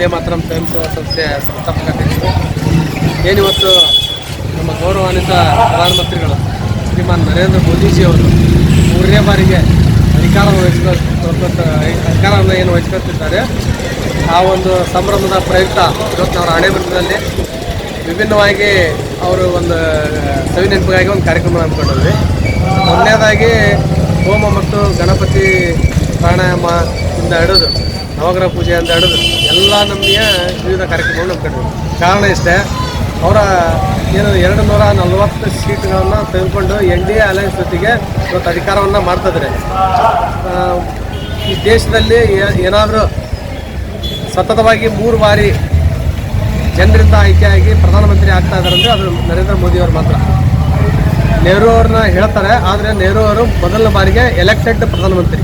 ಒಂದೇ ಮಾತರಂ ಸ್ವಯಂ ಸೇವಾ ಸಂಸ್ಥೆ, ಸಂಸ್ಥಾಪಕ ಅಧ್ಯಕ್ಷರು. ಏನಿವತ್ತು ನಮ್ಮ ಗೌರವಾನ್ವಿತ ಪ್ರಧಾನಮಂತ್ರಿಗಳು, ಶ್ರೀಮಾನ್ ನರೇಂದ್ರ ಮೋದಿಜಿ ಅವರು ಮೂರನೇ ಬಾರಿಗೆ ಅಧಿಕಾರ ವಹಿಸ್ಕೊಳ್ತ ಅಧಿಕಾರವನ್ನು ಏನು ವಹಿಸ್ಕೊಳ್ತಿದ್ದಾರೆ. ಆ ಒಂದು ಸಂಭ್ರಮದ ಪ್ರಯುಕ್ತ ಇವತ್ತು ಅವರ ಹಣೆಬರಹದಲ್ಲಿ ವಿಭಿನ್ನವಾಗಿ ಅವರು ಒಂದು, ಸವಿ ನೆನಪಿಗಾಗಿ ಒಂದು ಕಾರ್ಯಕ್ರಮ ಹಮ್ಮಿಕೊಂಡಿದ್ವಿ. ಮೊದಲನೇದಾಗಿ ಹೋಮ ಮತ್ತು ಗಣಪತಿ ಪ್ರಾಣಾಯಾಮ ಇಂದ ಹಿಡಿದು ನವಗ್ರಹ ಪೂಜೆ ಅಂತ ಹಿಡಿದು ಎಲ್ಲ ನಮಗೆ ವಿವಿಧ ಕಾರ್ಯಕ್ರಮಗಳು ಹಮ್ಮಿಕೊಂಡಿದ್ವಿ ಕಾರಣ ಇಷ್ಟೇ, ಅವರ ಏನು ಎರಡು ನೂರ ನಲ್ವತ್ತು ಸೀಟ್ಗಳನ್ನು ತೆಗೆದುಕೊಂಡು ಎನ್ ಡಿ ಎ ಅಲಯನ್ಸ್ ಜೊತೆಗೆ ಇವತ್ತು ಅಧಿಕಾರವನ್ನು ಮಾಡ್ತಿದ್ದಾರೆ ಈ ದೇಶದಲ್ಲಿ ಏನಾದರೂ ಸತತವಾಗಿ ಮೂರು ಬಾರಿ ಜನರಿಂದ ಆಯ್ಕೆಯಾಗಿ ಪ್ರಧಾನಮಂತ್ರಿ ಆಗ್ತಾ ಇದ್ದಾರೆ ಅಂದರೆ ಅದು ನರೇಂದ್ರ ಮೋದಿಯವರು ಮಾತ್ರ. ನೆಹರು ಅವ್ರನ್ನ ಹೇಳ್ತಾರೆ, ಆದರೆ ನೆಹರು ಅವರು ಮೊದಲ ಬಾರಿಗೆ ಎಲೆಕ್ಟೆಡ್ ಪ್ರಧಾನಮಂತ್ರಿ.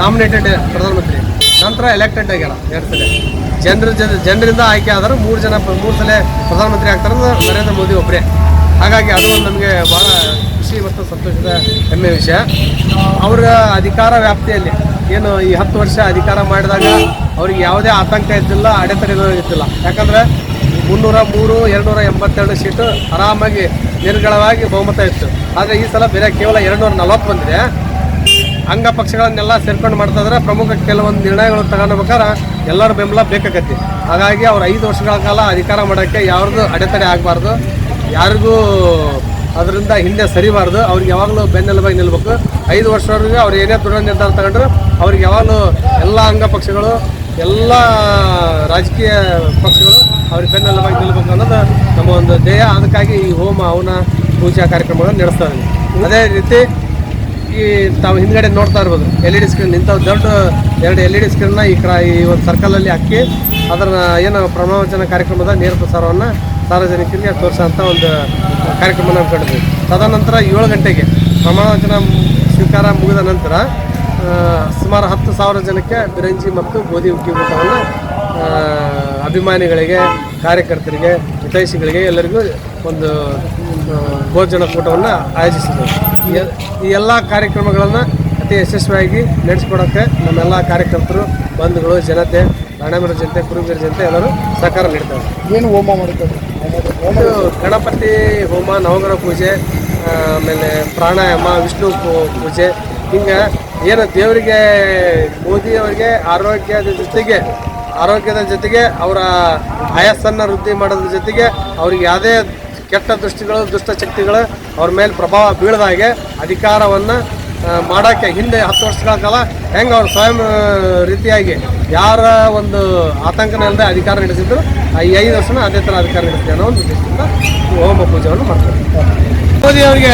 ನಾಮಿನೇಟೆಡ್ ಪ್ರಧಾನಮಂತ್ರಿ. ನಂತರ ಎಲೆಕ್ಟೆಡ್ ಆಗ್ಯಾರ ಎರಡು ಸಲ. ಜನರ ಜನ, ಜನರಿಂದ ಆಯ್ಕೆ ಆದರೂ ಮೂರು ಜನ, ಮೂರು ಸಲ ಪ್ರಧಾನಮಂತ್ರಿ ಆಗ್ತಾರೆ ನರೇಂದ್ರ ಮೋದಿ ಒಬ್ಬರೇ ಹಾಗಾಗಿ ಅದು ಒಂದು ನಮಗೆ ಭಾಳ ಖುಷಿ ಮತ್ತು ಸಂತೋಷದ ಹೆಮ್ಮೆ ವಿಷಯ. ಅವರ ಅಧಿಕಾರ ವ್ಯಾಪ್ತಿಯಲ್ಲಿ, ಏನು ಈ ಹತ್ತು ವರ್ಷ ಅಧಿಕಾರ ಮಾಡಿದಾಗ ಅವ್ರಿಗೆ ಯಾವುದೇ ಆತಂಕ ಇದ್ದಿಲ್ಲ, ಅಡೆತಡೆ ಇದ್ದಿಲ್ಲ. ಯಾಕಂದ್ರೆ ಮುನ್ನೂರ ಮೂರು, ಎರಡುನೂರ ಎಂಬತ್ತೆರಡು ಸೀಟು ಆರಾಮಾಗಿ ನಿರ್ಗಳವಾಗಿ ಬಹುಮತ ಇತ್ತು. ಆದರೆ ಈ ಸಲ ಬೇರೆ ಕೇವಲ ಎರಡುನೂರ ನಲವತ್ತು ಬಂದಿದೆ. ಅಂಗ ಪಕ್ಷಗಳನ್ನೆಲ್ಲ ಸೇರ್ಕೊಂಡು ಮಾಡ್ತಾ ಇದ್ರೆ. ಪ್ರಮುಖ ಕೆಲವೊಂದು ನಿರ್ಣಯಗಳು ತಗೊಳ್ಬೇಕಾದ್ರೆ ಎಲ್ಲರ ಬೆಂಬಲ ಬೇಕಾಗತ್ತೆ. ಹಾಗಾಗಿ ಅವ್ರು ಐದು ವರ್ಷಗಳ ಕಾಲ ಅಧಿಕಾರ ಮಾಡೋಕ್ಕೆ ಯಾರ್ದು ಅಡೆತಡೆ ಆಗಬಾರ್ದು. ಯಾರಿಗೂ ಅದರಿಂದ ಹಿಂದೆ ಸರಿಬಾರ್ದು. ಅವ್ರಿಗೆ ಯಾವಾಗಲೂ ಬೆನ್ನೆಲುಬಾಗಿ ನಿಲ್ಬೇಕು. ಐದು ವರ್ಷವರೆಗೂ ಅವ್ರು ಏನೇ ದೃಢ ನಿರ್ಧಾರ ತಗೊಂಡ್ರು, ಅವ್ರಿಗೆ ಯಾವಾಗಲೂ ಎಲ್ಲ ಅಂಗ ಪಕ್ಷಗಳು, ಎಲ್ಲ ರಾಜಕೀಯ ಪಕ್ಷಗಳು ಅವ್ರಿಗೆ ಬೆನ್ನೆಲುಬಾಗಿ ನಿಲ್ಬೇಕು ಅನ್ನೋದು ನಮ್ಮ ಒಂದು ಧ್ಯೇಯ. ಅದಕ್ಕಾಗಿ ಈ ಹೋಮ ಅವನ ಪೂಜಾ ಕಾರ್ಯಕ್ರಮಗಳನ್ನು ನಡೆಸ್ತಾ ಇದ್ದೀವಿ ಅದೇ ರೀತಿ ಈ ತಾವು ಹಿಂದ್ಗಡೆ ನೋಡ್ತಾ ಇರ್ಬೋದು. ಎಲ್ ಇ ಡಿ ಸ್ಕ್ರೀನ್ ಇಂಥ ದೊಡ್ಡ ಎರಡು ಎಲ್ ಇ ಡಿ ಸ್ಕ್ರೀನ್ನ ಈ ಕಡೆ ಈ ಒಂದು ಸರ್ಕಲಲ್ಲಿ ಹಾಕಿ ಅದರ ಏನು ಪ್ರಮಾವಚನ ಕಾರ್ಯಕ್ರಮದ ನೇರ ಪ್ರಸಾರವನ್ನು ಸಾರ್ವಜನಿಕರಿಗೆ ತೋರಿಸೋಂಥ ಒಂದು ಕಾರ್ಯಕ್ರಮ ಕಟ್ಟಿದ್ವಿ ತದನಂತರ ಏಳು ಗಂಟೆಗೆ ಪ್ರಮಾಣವಚನ ಸ್ವೀಕಾರ ಮುಗಿದ ನಂತರ ಸುಮಾರು ಹತ್ತು ಸಾವಿರ ಜನಕ್ಕೆ ಬಿರಂಜಿ ಮತ್ತು ಗೋಧಿ ಉಕ್ಕಿ ಊಟವನ್ನು ಅಭಿಮಾನಿಗಳಿಗೆ, ಕಾರ್ಯಕರ್ತರಿಗೆ, ಹಿತೈಷಿಗಳಿಗೆ ಎಲ್ಲರಿಗೂ ಒಂದು ಭೋಜನ ಕೂಟವನ್ನು ಆಯೋಜಿಸಿದ್ದೇವೆ ಈ- ಎಲ್ಲ ಕಾರ್ಯಕ್ರಮಗಳನ್ನು ಅತಿ ಯಶಸ್ವಿಯಾಗಿ ನಡೆಸ್ಕೊಡೋಕ್ಕೆ ನಮ್ಮೆಲ್ಲ ಕಾರ್ಯಕರ್ತರು ಬಂಧುಗಳು ಜನತೆ ರಾಣೇಮರ ಜನತೆ ಕುರುಬೀರ ಜನತೆ ಎಲ್ಲರೂ ಸಹಕಾರ ನೀಡ್ತಾರೆ. ಏನು ಹೋಮ ಮಾಡ್ತಾರೆ ಗಣಪತಿ ಹೋಮ ನವಗ್ರಹ ಪೂಜೆ ಆಮೇಲೆ ಪ್ರಾಣಾಯಾಮ ವಿಷ್ಣು ಪೂಜೆ. ಹಿಂಗೆ ಏನು ದೇವರಿಗೆ ಮೋದಿ ಅವರಿಗೆ ಆರೋಗ್ಯದ ಜೊತೆಗೆ ಆರೋಗ್ಯದ ಜೊತೆಗೆ ಅವರ ಆಯಸ್ಸನ್ನು ವೃದ್ಧಿ ಮಾಡೋದ್ರ ಜೊತೆಗೆ ಅವ್ರಿಗೆ ಯಾವುದೇ ಕೆಟ್ಟ ದೃಷ್ಟಿಗಳು ದುಷ್ಟಶಕ್ತಿಗಳು ಅವ್ರ ಮೇಲೆ ಪ್ರಭಾವ ಬೀಳದ ಹಾಗೆ ಅಧಿಕಾರವನ್ನು ಮಾಡೋಕ್ಕೆ ಹಿಂದೆ ಹತ್ತು ವರ್ಷಗಳ ಕಾಲ ಹೆಂಗೆ ಅವ್ರು ಸ್ವಯಂ ರೀತಿಯಾಗಿ ಯಾರ ಒಂದು ಆತಂಕನಲ್ಲದೆ ಅಧಿಕಾರ ನಡೆಸಿದ್ರು ಈ ಐದು ವರ್ಷನ ಅದೇ ಥರ ಅಧಿಕಾರ ನಡೆಸಿದೆ ಅನ್ನೋ ಒಂದು ಈ ಹೋಮ ಪೂಜೆಯನ್ನು ಮಾಡ್ತಾರೆ. ಮೋದಿ ಅವರಿಗೆ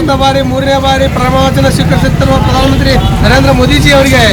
ಒಂದು ಬಾರಿ, ಮೂರನೇ ಬಾರಿ ಪ್ರಮಾವಚನ ಸ್ವೀಕರಿಸುತ್ತಿರುವ ಪ್ರಧಾನಮಂತ್ರಿ ನರೇಂದ್ರ ಮೋದಿಜಿ ಅವರಿಗೆ.